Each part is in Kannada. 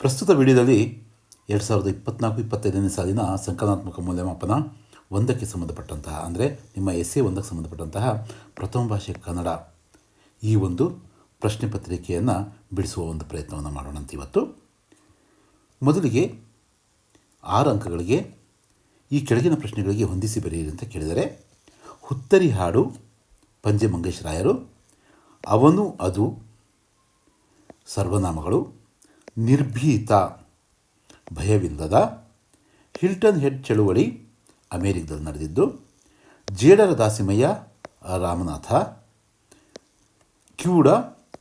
ಪ್ರಸ್ತುತ ವಿಡಿಯೋದಲ್ಲಿ ಎರಡು ಸಾವಿರದ ಇಪ್ಪತ್ನಾಲ್ಕು, ಇಪ್ಪತ್ತೈದನೇ ಸಾಲಿನ ಸಂಕಲನಾತ್ಮಕ ಮೌಲ್ಯಮಾಪನ ಒಂದಕ್ಕೆ ಸಂಬಂಧಪಟ್ಟಂತಹ, ಅಂದರೆ ನಿಮ್ಮ ಎಸ್ ಎ ಒಂದಕ್ಕೆ ಸಂಬಂಧಪಟ್ಟಂತಹ ಪ್ರಥಮ ಭಾಷೆ ಕನ್ನಡ ಈ ಒಂದು ಪ್ರಶ್ನೆ ಪತ್ರಿಕೆಯನ್ನು ಬಿಡಿಸುವ ಒಂದು ಪ್ರಯತ್ನವನ್ನು ಮಾಡೋಣಂತ ಇವತ್ತು. ಮೊದಲಿಗೆ ಆರು ಅಂಕಗಳಿಗೆ ಈ ಕೆಳಗಿನ ಪ್ರಶ್ನೆಗಳಿಗೆ ಹೊಂದಿಸಿ ಬರೆಯಿರಿ ಅಂತ ಕೇಳಿದರೆ, ಹುತ್ತರಿ ಹಾಡು ಪಂಜೆ ಮಂಗೇಶ್ ರಾಯರು, ಅವನು ಅದು ಸರ್ವನಾಮಗಳು ನಿರ್ಭೀತ ಭಯವಿಲ್ಲದ ಹಿಲ್ಟನ್ ಹೆಡ್ ಚಳುವಳಿ ಅಮೇರಿಕದಲ್ಲಿ ನಡೆದಿದ್ದು, ಜೇಡರ ದಾಸಿಮಯ್ಯ, ರಾಮನಾಥ, ಕ್ಯೂಡ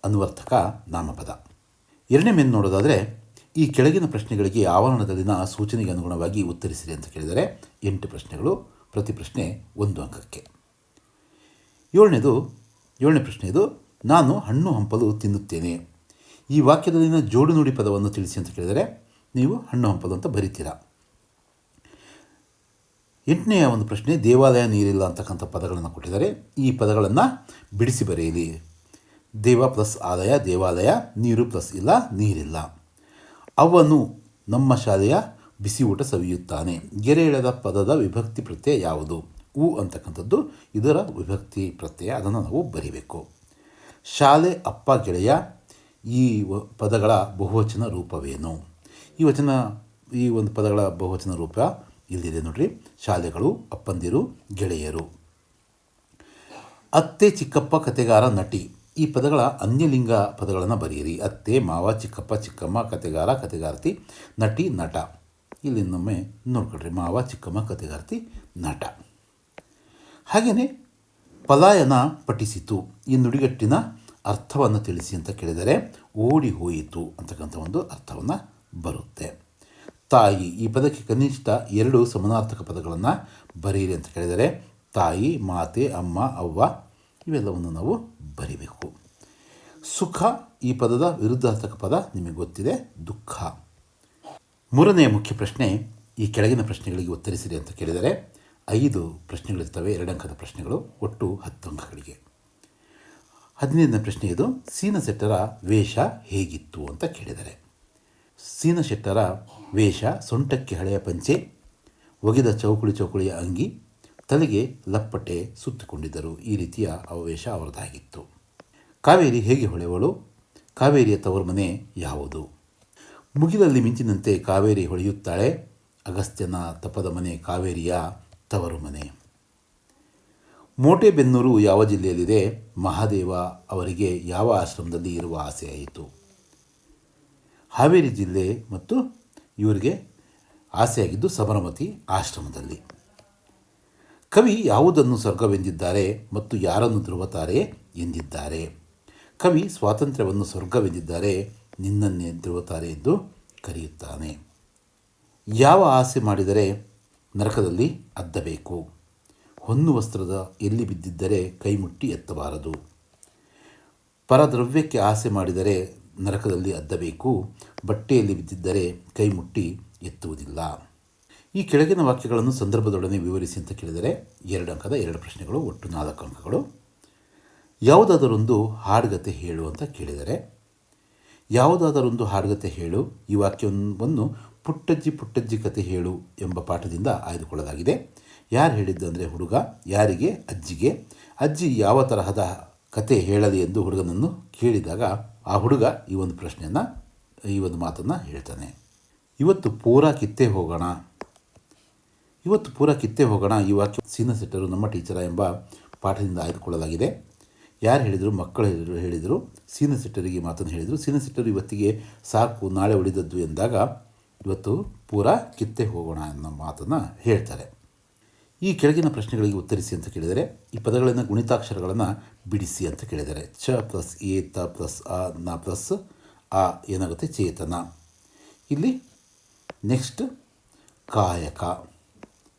ಅನ್ವರ್ಥಕ ನಾಮಪದ. ಎರಡನೇ ಮೇಲೆ ನೋಡೋದಾದರೆ, ಈ ಕೆಳಗಿನ ಪ್ರಶ್ನೆಗಳಿಗೆ ಆವರಣದಲ್ಲಿನ ಸೂಚನೆಗೆ ಅನುಗುಣವಾಗಿ ಉತ್ತರಿಸಿರಿ ಅಂತ ಕೇಳಿದರೆ, ಎಂಟು ಪ್ರಶ್ನೆಗಳು, ಪ್ರತಿ ಪ್ರಶ್ನೆ ಒಂದು ಅಂಕಕ್ಕೆ. ಏಳನೇದು, ಏಳನೇ ಪ್ರಶ್ನೆಯದು ನಾನು ಹಣ್ಣು ಹಂಪಲು ತಿನ್ನುತ್ತೇನೆ. ಈ ವಾಕ್ಯದಲ್ಲಿನ ಜೋಡು ನುಡಿ ಪದವನ್ನು ತಿಳಿಸಿ ಅಂತ ಕೇಳಿದರೆ ನೀವು ಹಣ್ಣು ಹಂಪದು ಅಂತ ಬರಿತೀರಾ? ಎಂಟನೆಯ ಒಂದು ಪ್ರಶ್ನೆ, ದೇವಾಲಯ ನೀರಿಲ್ಲ ಅಂತಕ್ಕಂಥ ಪದಗಳನ್ನು ಕೊಟ್ಟಿದ್ದಾರೆ. ಈ ಪದಗಳನ್ನು ಬಿಡಿಸಿ ಬರೆಯಿರಿ. ದೇವ ಪ್ಲಸ್ ಆಲಯ ದೇವಾಲಯ, ನೀರು ಪ್ಲಸ್ ಇಲ್ಲ, ನೀರಿಲ್ಲ. ಅವನು ನಮ್ಮ ಶಾಲೆಯ ಬಿಸಿ ಊಟ ಸವಿಯುತ್ತಾನೆ. ಗೆರೆ ಎಳೆದ ಪದದ ವಿಭಕ್ತಿ ಪ್ರತ್ಯಯ ಯಾವುದು? ಉ ಅಂತಕ್ಕಂಥದ್ದು ಇದರ ವಿಭಕ್ತಿ ಪ್ರತ್ಯಯ. ಅದನ್ನು ನಾವು ಬರಿಬೇಕು. ಶಾಲೆ ಅಪ್ಪ ಗೆಳೆಯ ಈ ವ- ಪದಗಳ ಬಹುವಚನ ರೂಪವೇನು? ಈ ವಚನ, ಈ ಒಂದು ಪದಗಳ ಬಹುವಚನ ರೂಪ ಇಲ್ಲಿದೆ ನೋಡ್ರಿ. ಶಾಲೆಗಳು, ಅಪ್ಪಂದಿರು, ಗೆಳೆಯರು. ಅತ್ತೆ ಚಿಕ್ಕಪ್ಪ ಕತೆಗಾರ ನಟಿ. ಈ ಪದಗಳ ಅನ್ಯಲಿಂಗ ಪದಗಳನ್ನು ಬರೆಯಿರಿ. ಅತ್ತೆ, ಮಾವ, ಚಿಕ್ಕಪ್ಪ, ಚಿಕ್ಕಮ್ಮ, ಕತೆಗಾರ, ಕತೆಗಾರ್ತಿ, ನಟಿ, ನಟ. ಇಲ್ಲಿ ಇನ್ನೊಮ್ಮೆ ನೋಡ್ಕೊಳ್ರಿ. ಮಾವ, ಚಿಕ್ಕಮ್ಮ, ಕತೆಗಾರ್ತಿ, ನಟ. ಹಾಗೆಯೇ ಪಲಾಯನ ಪಠಿಸಿತು. ಈ ನುಡಿಗಟ್ಟಿನ ಅರ್ಥವನ್ನು ತಿಳಿಸಿ ಅಂತ ಕೇಳಿದರೆ ಓಡಿ ಹೋಯಿತು ಅಂತಕ್ಕಂಥ ಒಂದು ಅರ್ಥವನ್ನು ಬರುತ್ತೆ. ತಾಯಿ, ಈ ಪದಕ್ಕೆ ಕನಿಷ್ಠ ಎರಡು ಸಮಾನಾರ್ಥಕ ಪದಗಳನ್ನು ಬರೆಯಿರಿ ಅಂತ ಕೇಳಿದರೆ ತಾಯಿ, ಮಾತೆ, ಅಮ್ಮ, ಅವ್ವ ಇವೆಲ್ಲವನ್ನು ನಾವು ಬರಿಬೇಕು. ಸುಖ ಈ ಪದದ ವಿರುದ್ಧಾರ್ಥಕ ಪದ ನಿಮಗೆ ಗೊತ್ತಿದೆ, ದುಃಖ. ಮೂರನೆಯ ಮುಖ್ಯ ಪ್ರಶ್ನೆ ಈ ಕೆಳಗಿನ ಪ್ರಶ್ನೆಗಳಿಗೆ ಉತ್ತರಿಸಿರಿ ಅಂತ ಕೇಳಿದರೆ ಐದು ಪ್ರಶ್ನೆಗಳಿರ್ತವೆ, ಎರಡಂಕದ ಪ್ರಶ್ನೆಗಳು, ಒಟ್ಟು ಹತ್ತು ಅಂಕಗಳಿಗೆ. ಹದಿನೈದನೇ ಪ್ರಶ್ನೆ ಇದು. ಸೀನ ಶೆಟ್ಟರ ವೇಷ ಹೇಗಿತ್ತು ಅಂತ ಕೇಳಿದರೆ. ಸೀನ ಶೆಟ್ಟರ ವೇಷ ಸೊಂಟಕ್ಕೆ ಹಳೆಯ ಪಂಚೆ, ಒಗೆದ ಚೌಕುಳಿ ಚೌಕುಳಿಯ ಅಂಗಿ, ತಲೆಗೆ ಲಪ್ಪಟೆ ಸುತ್ತಿಕೊಂಡಿದ್ದರು. ಈ ರೀತಿಯ ಅವೇಷ ಅವರದಾಗಿತ್ತು. ಕಾವೇರಿ ಹೇಗೆ ಹೊಳೆವಳು? ಕಾವೇರಿಯ ತವರು ಮನೆ ಯಾವುದು? ಮುಗಿಲಲ್ಲಿ ಮಿಂಚಿನಂತೆ ಕಾವೇರಿ ಹೊಳೆಯುತ್ತಾಳೆ. ಅಗಸ್ತ್ಯನ ತಪದ ಮನೆ ಕಾವೇರಿಯ ತವರು ಮನೆ ಮೋಟೆಬೆನ್ನೂರು ಯಾವ ಜಿಲ್ಲೆಯಲ್ಲಿದೆ? ಮಹಾದೇವ ಅವರಿಗೆ ಯಾವ ಆಶ್ರಮದಲ್ಲಿ ಇರುವ ಆಸೆ ಆಯಿತು? ಹಾವೇರಿ ಜಿಲ್ಲೆ ಮತ್ತು ಇವರಿಗೆ ಆಸೆಯಾಗಿದ್ದು ಸಬರಮತಿ ಆಶ್ರಮದಲ್ಲಿ. ಕವಿ ಯಾವುದನ್ನು ಸ್ವರ್ಗವೆಂದಿದ್ದಾರೆ ಮತ್ತು ಯಾರನ್ನು ಧ್ರುವತಾರೆ ಎಂದಿದ್ದಾರೆ? ಕವಿ ಸ್ವಾತಂತ್ರ್ಯವನ್ನು ಸ್ವರ್ಗವೆಂದಿದ್ದಾರೆ, ನಿನ್ನನ್ನೇ ಧ್ರುವತಾರೆ ಎಂದು ಕರೆಯುತ್ತಾನೆ. ಯಾವ ಆಸೆ ಮಾಡಿದರೆ ನರಕದಲ್ಲಿ ಅದ್ದಬೇಕು? ಹೊನ್ನು ವಸ್ತ್ರದ ಎಲ್ಲಿ ಬಿದ್ದಿದ್ದರೆ ಕೈಮುಟ್ಟಿ ಎತ್ತಬಾರದು. ಪರದ್ರವ್ಯಕ್ಕೆ ಆಸೆ ಮಾಡಿದರೆ ನರಕದಲ್ಲಿ ಅದ್ದಬೇಕು, ಬಟ್ಟೆಯಲ್ಲಿ ಬಿದ್ದಿದ್ದರೆ ಕೈಮುಟ್ಟಿ ಎತ್ತುವುದಿಲ್ಲ. ಈ ಕೆಳಗಿನ ವಾಕ್ಯಗಳನ್ನು ಸಂದರ್ಭದೊಡನೆ ವಿವರಿಸಿ ಅಂತ ಕೇಳಿದರೆ ಎರಡು ಅಂಕದ ಎರಡು ಪ್ರಶ್ನೆಗಳು, ಒಟ್ಟು ನಾಲ್ಕು ಅಂಕಗಳು. ಯಾವುದಾದರೊಂದು ಹಾಡುಗತೆ ಹೇಳು ಅಂತ ಕೇಳಿದರೆ, ಯಾವುದಾದರೊಂದು ಹಾಡುಗತೆ ಹೇಳು, ಈ ವಾಕ್ಯವನ್ನು ಪುಟ್ಟಜ್ಜಿ ಪುಟ್ಟಜ್ಜಿ ಕತೆ ಹೇಳು ಎಂಬ ಪಾಠದಿಂದ ಆಯ್ದುಕೊಳ್ಳಲಾಗಿದೆ. ಯಾರು ಹೇಳಿದ್ದು ಅಂದರೆ ಹುಡುಗ, ಯಾರಿಗೆ, ಅಜ್ಜಿಗೆ? ಅಜ್ಜಿ ಯಾವ ತರಹದ ಕತೆ ಹೇಳಲಿ ಎಂದು ಹುಡುಗನನ್ನು ಕೇಳಿದಾಗ ಆ ಹುಡುಗ ಈ ಒಂದು ಪ್ರಶ್ನೆಯನ್ನು, ಈ ಒಂದು ಮಾತನ್ನು ಹೇಳ್ತಾನೆ. ಇವತ್ತು ಪೂರ ಕಿತ್ತೆ ಹೋಗೋಣ. ಇವತ್ತು ಪೂರ ಕಿತ್ತೆ ಹೋಗೋಣ ಈ ವಾಕ್ಯ ಸೀನ ಸೆಟ್ಟರು ನಮ್ಮ ಟೀಚರ ಎಂಬ ಪಾಠದಿಂದ ಆಯ್ದುಕೊಳ್ಳಲಾಗಿದೆ. ಯಾರು ಹೇಳಿದರು, ಮಕ್ಕಳು ಹೇಳಿದರು ಹೇಳಿದರು, ಸೀನ ಸೆಟ್ಟರಿಗೆ ಮಾತನ್ನು ಹೇಳಿದರು. ಸೀನ ಸೆಟ್ಟರು ಇವತ್ತಿಗೆ ಸಾಕು, ನಾಳೆ ಉಳಿದದ್ದು ಎಂದಾಗ ಇವತ್ತು ಪೂರ ಕಿತ್ತೆ ಹೋಗೋಣ ಅನ್ನೋ ಮಾತನ್ನು ಹೇಳ್ತಾರೆ. ಈ ಕೆಳಗಿನ ಪ್ರಶ್ನೆಗಳಿಗೆ ಉತ್ತರಿಸಿ ಅಂತ ಕೇಳಿದರೆ, ಈ ಪದಗಳನ್ನು ಗುಣಿತಾಕ್ಷರಗಳನ್ನು ಬಿಡಿಸಿ ಅಂತ ಕೇಳಿದರೆ, ಚ ಪ್ಲಸ್ ಎ ತ ಪ್ಲಸ್ ಅ ನ ಪ್ಲಸ್ ಆ ಏನಾಗುತ್ತೆ? ಚೇತನ. ಇಲ್ಲಿ ನೆಕ್ಸ್ಟ್ ಕಾಯಕ.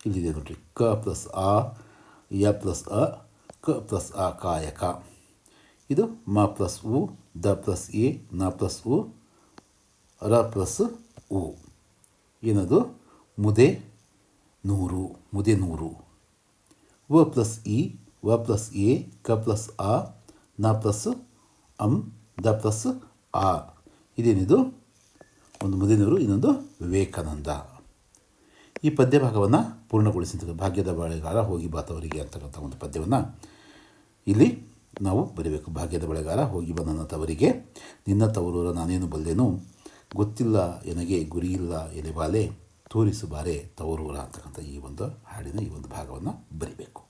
ಇಲ್ಲಿದೆ ನೋಡಿರಿ. ಕ ಪ್ಲಸ್ ಆ, ಯ ಪ್ಲಸ್ ಅ, ಕ ಪ್ಲಸ್ ಆ ಕಾಯಕ. ಇದು ಮ ಪ್ಲಸ್ ಉ, ದ ಪ್ಲಸ್ ಎ, ನ ಪ್ಲಸ್ ಉ, ರ ಪ್ಲಸ್ ಉ. ಏನದು? ಮುದೆ ನೂರು, ಮುದೆ ನೂರು. ವ ಪ್ಲಸ್ ಇ, ವ ಪ್ಲಸ್ ಎ, ಕ ಪ್ಲಸ್ ಆ, ನ ಪ್ಲಸ್ ಅಂ, ದ ಪ್ಲಸ್ ಆ. ಇದೇನಿದು? ಒಂದು ಮುದಿನೂರು ಇನ್ನೊಂದು ವಿವೇಕಾನಂದ. ಈ ಪದ್ಯ ಭಾಗವನ್ನು ಪೂರ್ಣಗೊಳಿಸಿದ ಭಾಗ್ಯದ ಬಳೆಗಾರ ಹೋಗಿ ಬಾತವರಿಗೆ ಅಂತಕ್ಕಂಥ ಒಂದು ಪದ್ಯವನ್ನು ಇಲ್ಲಿ ನಾವು ಬರೀಬೇಕು. ಭಾಗ್ಯದ ಬಳೆಗಾರ ಹೋಗಿ ಬಂದನ ತವರಿಗೆ ನಿನ್ನ ತವರೂರ ನಾನೇನು ಬಲ್ಲೆನು? ಗೊತ್ತಿಲ್ಲ ಎನಗೆ ಗುರಿಯಿಲ್ಲ ಎಲೆಬಾಲೆ ತೋರಿಸು ಬಾರೆ ತವರೂರ ಅಂತಕ್ಕಂಥ ಈ ಒಂದು ಹಾಡಿನ ಈ ಒಂದು ಭಾಗವನ್ನು ಬರಿಬೇಕು.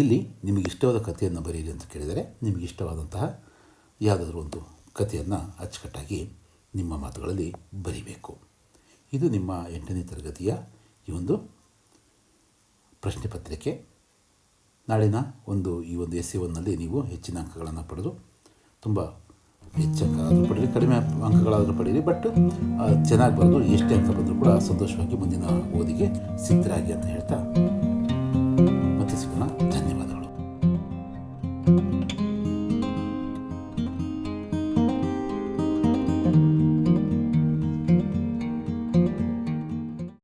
ಇಲ್ಲಿ ನಿಮಗೆ ಇಷ್ಟವಾದ ಕಥೆಯನ್ನು ಬರೀರಿ ಅಂತ ಕೇಳಿದರೆ ನಿಮಗೆ ಇಷ್ಟವಾದಂತಹ ಯಾವುದಾದ್ರೂ ಒಂದು ಕಥೆಯನ್ನು ಅಚ್ಚುಕಟ್ಟಾಗಿ ನಿಮ್ಮ ಮಾತುಗಳಲ್ಲಿ ಬರಿಬೇಕು. ಇದು ನಿಮ್ಮ ಎಂಟನೇ ತರಗತಿಯ ಈ ಒಂದು ಪ್ರಶ್ನೆ ಪತ್ರಿಕೆ. ನಾಳಿನ ಒಂದು ಈ ಒಂದು ಎಸ್ ಸಿ ಒನ್ನಲ್ಲಿ ನೀವು ಹೆಚ್ಚಿನ ಅಂಕಗಳನ್ನು ಪಡೆದು ತುಂಬ ಹೆಚ್ಚು ಅಂಕ ಆದರೂ ಪಡೀರಿ, ಕಡಿಮೆ ಅಂಕಗಳಾದರೂ ಪಡೀರಿ ಬಟ್ ಚೆನ್ನಾಗಿ ಬರೆದು ಎಷ್ಟೇ ಅಂಕ ಬಂದರೂ ಕೂಡ ಸಂತೋಷವಾಗಿ ಮುಂದಿನ ಓದಿಗೆ ಸಿದ್ಧರಾಗಿ ಅಂತ ಹೇಳ್ತಾ